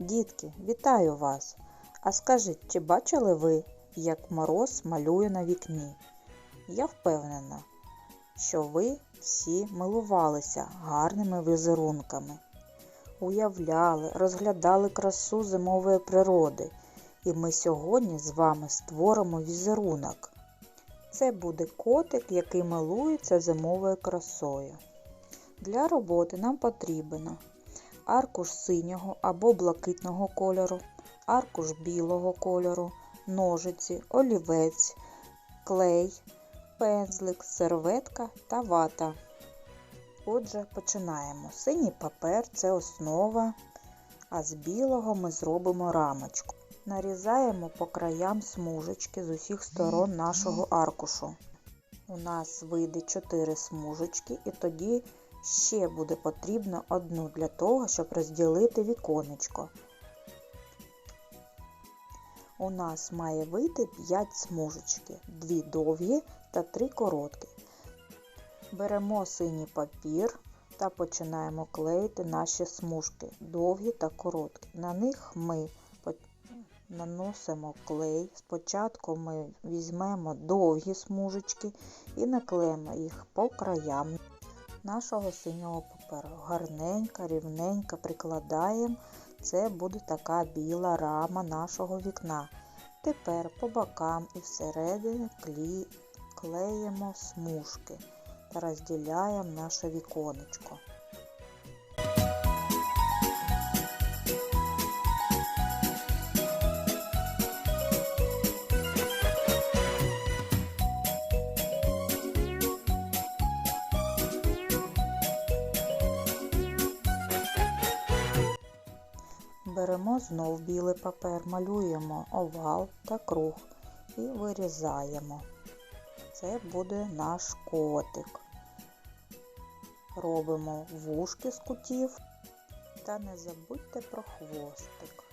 Дітки, вітаю вас! А скажіть, чи бачили ви, як мороз малює на вікні? Я впевнена, що ви всі милувалися гарними візерунками, уявляли, розглядали красу зимової природи. І ми сьогодні з вами створимо візерунок. Це буде котик, який милується зимовою красою. Для роботи нам потрібно аркуш синього або блакитного кольору, аркуш білого кольору, ножиці, олівець, клей, пензлик, серветка та вата. Отже, починаємо. Синій папер це основа, а з білого ми зробимо рамочку. Нарізаємо по краям смужечки з усіх сторон нашого аркушу. У нас вийде 4 смужечки, і тоді ще буде потрібно одну для того, щоб розділити віконечко. У нас має вийти 5 смужечки, 2 довгі та 3 короткі. Беремо синій папір та починаємо клеїти наші смужки, довгі та короткі. На них ми наносимо клей. Спочатку ми візьмемо довгі смужечки і наклеїмо їх по краям нашого синього паперу. Гарненько, рівненько прикладаємо. Це буде така біла рама нашого вікна. Тепер по бокам і всередині клеїмо смужки та розділяємо наше віконечко. Беремо знов білий папер, малюємо овал та круг і вирізаємо. Це буде наш котик. Робимо вушки з кутів та не забудьте про хвостик.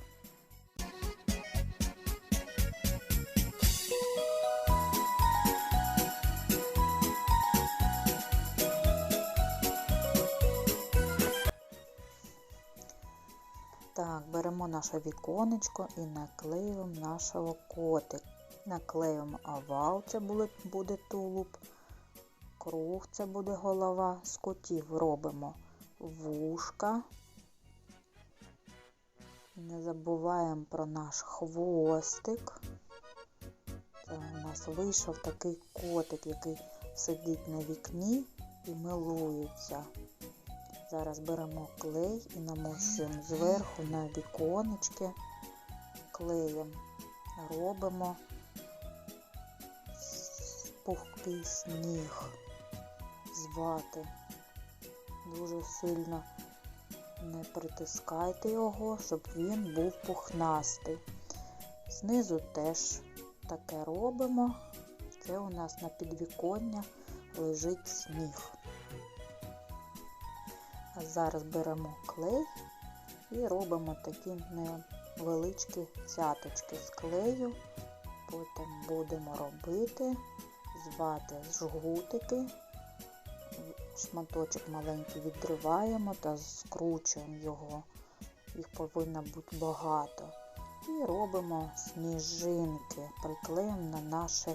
Так, беремо наше віконечко і наклеюємо нашого котика. Наклеюємо овал, це буде, буде тулуб, круг це буде голова, з котів робимо вушка. Не забуваємо про наш хвостик. Це у нас вийшов такий котик, який сидить на вікні і милується. Зараз беремо клей і намощуємо зверху на віконечки, клеєм робимо пухкий сніг з вати. Дуже сильно не притискайте його, щоб він був пухнастий. Знизу теж таке робимо. Це у нас на підвіконня лежить сніг. Зараз беремо клей і робимо такі невеличкі цяточки з клею. Потім будемо робити, звати жгутики, шматочок маленький відриваємо та скручуємо його. Їх повинно бути багато. І робимо сніжинки, приклеїмо на наші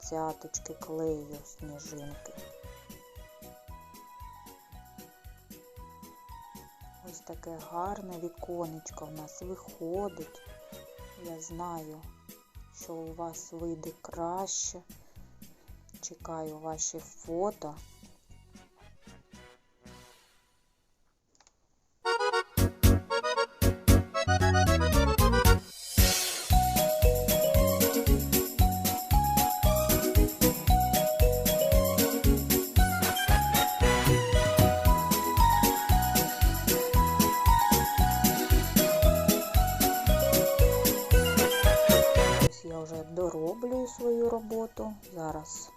цяточки клею сніжинки. Таке гарне віконечко в нас виходить. Я знаю, що у вас вийде краще. Чекаю ваші фото. Свою роботу. Зараз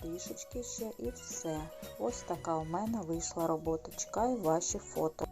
трішечки ще і все. Ось така у мене вийшла робота. Чекаю ваші фото.